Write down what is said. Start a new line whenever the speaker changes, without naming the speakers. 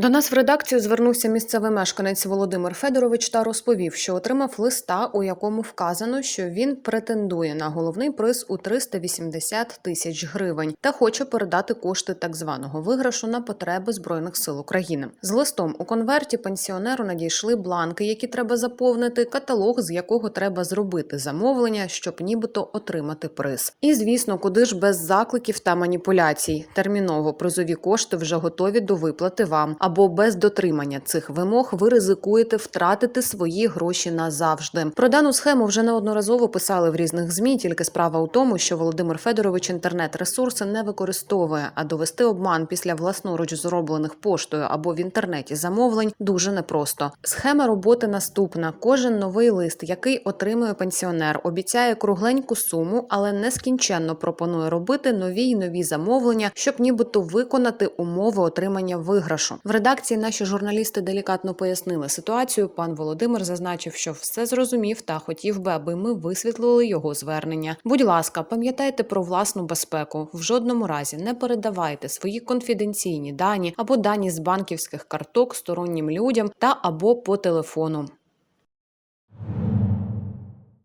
До нас в редакцію звернувся місцевий мешканець Володимир Федорович та розповів, що отримав листа, у якому вказано, що він претендує на головний приз у 380 тисяч гривень та хоче передати кошти так званого виграшу на потреби збройних сил України. З листом у конверті пенсіонеру надійшли бланки, які треба заповнити, каталог, з якого треба зробити замовлення, щоб нібито отримати приз. І звісно, куди ж без закликів та маніпуляцій. Терміново призові кошти вже готові до виплати вам. Або без дотримання цих вимог ви ризикуєте втратити свої гроші назавжди. Про дану схему вже неодноразово писали в різних змі. Тільки справа у тому, що Володимир Федорович інтернет-ресурси не використовує, а довести обман після власноруч зроблених поштою або в інтернеті замовлень дуже непросто. Схема роботи наступна: кожен новий лист, який отримує пенсіонер, обіцяє кругленьку суму, але нескінченно пропонує робити нові й нові замовлення, щоб нібито виконати умови отримання виграшу. В редакції наші журналісти делікатно пояснили ситуацію. Пан Володимир зазначив, що все зрозумів та хотів би, аби ми висвітлили його звернення. Будь ласка, пам'ятайте про власну безпеку. В жодному разі не передавайте свої конфіденційні дані або дані з банківських карток стороннім людям та або по телефону.